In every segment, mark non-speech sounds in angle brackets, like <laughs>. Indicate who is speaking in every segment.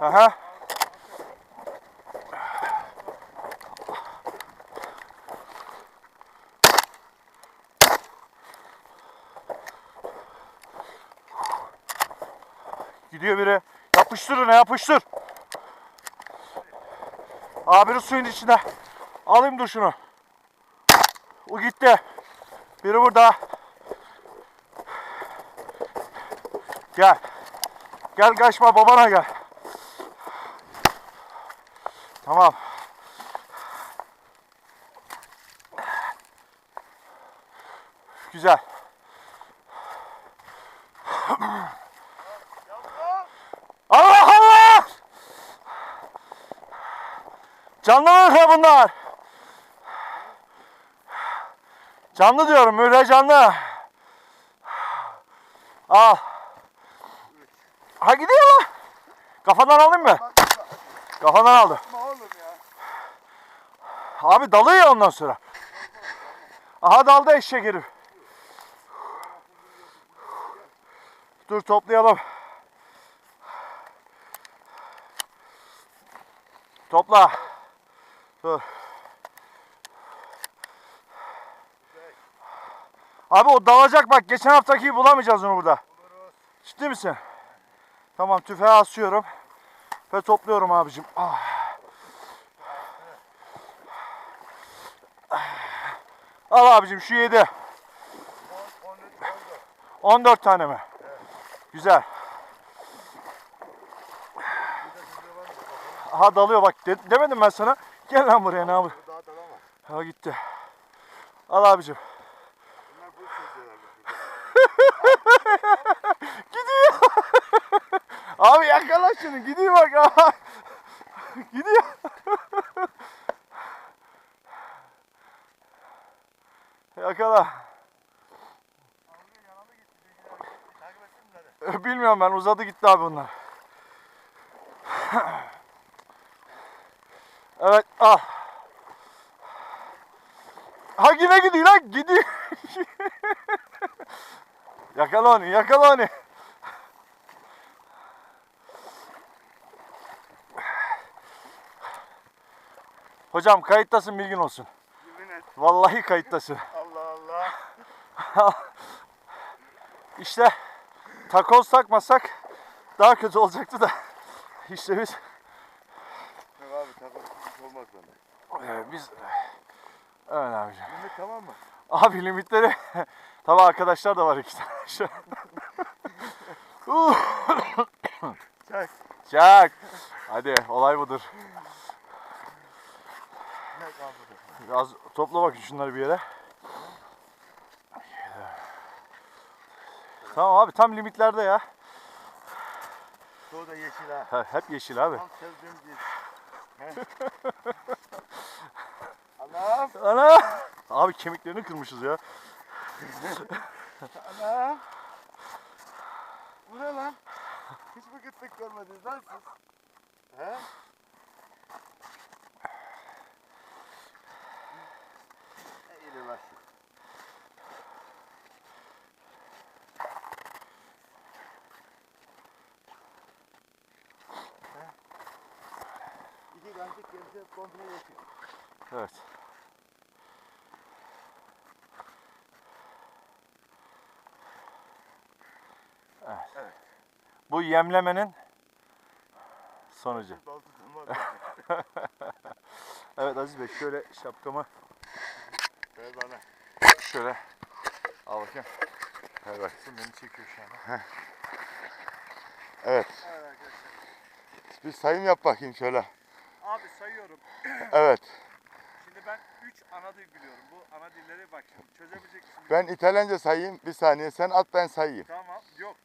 Speaker 1: Aha. Gidiyor biri. Yapıştır ona yapıştır. Abinin suyun içinde. Alayım dur şunu. O gitti. Biri burada. Gel. Gel kaçma babana gel. Tamam. Güzel. Allah Allah! Canlı mı bunlar? Canlı diyorum, müre canlı. Al. Ha gidiyor lan. Kafadan alayım mı? Kafadan aldı.
Speaker 2: Ya.
Speaker 1: Abi dalıyor ya ondan sonra. Aha daldı eşek herif. Dur toplayalım. Topla. Dur. Abi o dalacak bak geçen haftaki bulamayacağız onu burada. Ciddi misin? Tamam tüfeği asıyorum. Ve topluyorum abicim. Ah. Al abicim şu 7. 14 tane mi? Güzel. Aha dalıyor bak de- demedim ben sana. Gel lan buraya ne
Speaker 2: dalamaz.
Speaker 1: Ha gitti. Al abicim. <laughs>
Speaker 2: Bunlar bu sözler.
Speaker 1: Gidiyor. Abi yakala şunu. Gidiyor bak. Aha. <laughs> Gidiyor. yakala. Bilmiyorum ben uzadı gitti abi bunlar. Evet ah. Ha yine gidiyor lan gidiyor. <laughs> yakala onu yakala onu. Hocam kayıttasın bilgin olsun. Vallahi kayıttasın.
Speaker 2: Allah Allah. <laughs>
Speaker 1: İşte takoz takmasak daha kötü olacaktı da. İşte biz
Speaker 2: Yok abi takılsız olmaz bende.
Speaker 1: Ee, biz evet abicim.
Speaker 2: Limit tamam mı?
Speaker 1: Abi limitleri <laughs> tabi arkadaşlar da var iki tane. <laughs>
Speaker 2: Çak.
Speaker 1: Çak. Hadi olay budur. Biraz topla bakın şunları bir yere. Tamam abi tam limitlerde ya.
Speaker 2: Çoğu da yeşil ha.
Speaker 1: Ha, Hep yeşil abi.
Speaker 2: Tam sevdiğim yeşil. <laughs> Anam.
Speaker 1: Ana! Abi kemiklerini kırmışız ya. <laughs>
Speaker 2: Anam. Bu ne lan? Hiç mi gittik görmediniz lan siz? He? Ne iyi bak. Kantik gelirse komple yeşil.
Speaker 1: Evet. Evet.
Speaker 2: Evet.
Speaker 1: Bu yemlemenin sonucu. <laughs> <laughs> Evet Aziz Bey şöyle şapkamı
Speaker 2: Ver bana.
Speaker 1: şöyle al bakayım. Ver bak. Beni çekiyor şu an.
Speaker 2: Evet.
Speaker 3: Evet arkadaşlar.
Speaker 2: Bir sayım yap bakayım şöyle.
Speaker 3: Abi sayıyorum. <clears throat>
Speaker 2: Evet.
Speaker 3: Şimdi ben 3 ana dil biliyorum. Bu ana dilleri bak şimdi çözebilecek misin?
Speaker 2: Ben İtalyanca sayayım. Bir saniye sen at ben sayayım.
Speaker 3: Tamam. Yok.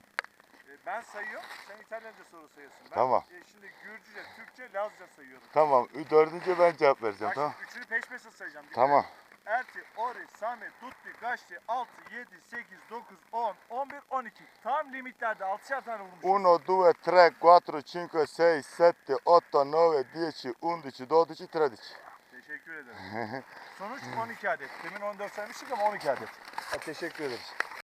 Speaker 3: Ee, Ben sayıyorum. Sen İtalyanca soru sayıyorsun. Ben
Speaker 2: Tamam.
Speaker 3: e, şimdi Gürcüce, Türkçe, Lazca sayıyorum.
Speaker 2: Tamam. Dördüncü ben cevap vereceğim
Speaker 3: Bak
Speaker 2: tamam.
Speaker 3: şimdi üçünü peş peşe sayacağım. Dikkat
Speaker 2: Tamam.
Speaker 3: Erti, Ori, Sami, Tutti, Gaşti, 6, 7, 8, 9, 10, 11, 12. Tam limitlerde 6'şer tane vurmuşum.
Speaker 2: 1, 2, 3, 4, 5, 6, 7, 8, 9, 10, 11, 12, 13.
Speaker 3: Teşekkür ederim. Sonuç 12 adet. Demin 14 saymıştık ama 12 adet. Ha, teşekkür ederiz.